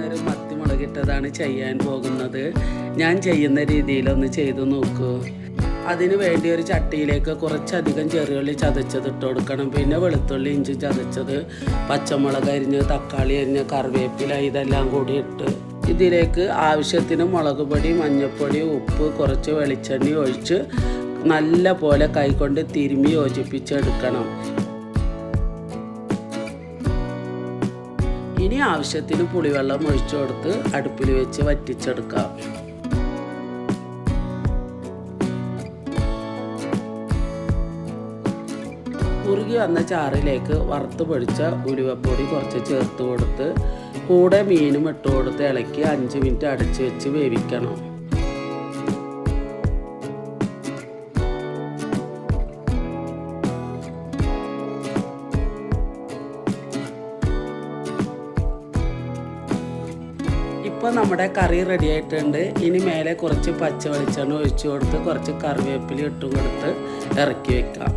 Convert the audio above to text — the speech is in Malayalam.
ഇന്നൊരു മത്തി മുളകിട്ടതാണ് ചെയ്യാൻ പോകുന്നത്. ഞാൻ ചെയ്യുന്ന രീതിയിലൊന്ന് ചെയ്തു നോക്കൂ. അതിന് വേണ്ടി ഒരു ചട്ടിയിലേക്ക് കുറച്ചധികം ചെറിയുള്ളി ചതച്ചത് ഇട്ട് കൊടുക്കണം. പിന്നെ വെളുത്തുള്ളി ഇഞ്ചി ചതച്ചത് പച്ചമുളക് അരിഞ്ഞ് തക്കാളി അരിഞ്ഞ് കറിവേപ്പില ഇതെല്ലാം കൂടി ഇട്ട് ഇതിലേക്ക് ആവശ്യത്തിന് മുളക് പൊടി മഞ്ഞൾപ്പൊടി ഉപ്പ് കുറച്ച് വെളിച്ചെണ്ണ ഒഴിച്ച് നല്ല പോലെ കൈകൊണ്ട് തിരുമ്മി യോജിപ്പിച്ചെടുക്കണം. ഇനി ആവശ്യത്തിന് പുളിവെള്ളം ഒഴിച്ചു കൊടുത്ത് അടുപ്പിൽ വെച്ച് വറ്റിച്ചെടുക്കാം. കുറുകി വന്ന ചാറിലേക്ക് വറുത്ത് പൊടിച്ച ഉലുവപ്പൊടി കുറച്ച് ചേർത്ത് കൊടുത്ത് കൂടെ മീനും ഇട്ട് കൊടുത്ത് ഇളക്കി അഞ്ച് മിനിറ്റ് അടച്ച് വെച്ച് വേവിക്കണം. ഇപ്പോൾ നമ്മുടെ കറി റെഡി ആയിട്ടുണ്ട്. ഇനി മേലെ കുറച്ച് പച്ച വെളിച്ചെണ്ണ ഒഴിച്ചു കൊടുത്ത് കുറച്ച് കറിവേപ്പില ഇട്ടും കൊടുത്ത് ഇറക്കി വെക്കാം.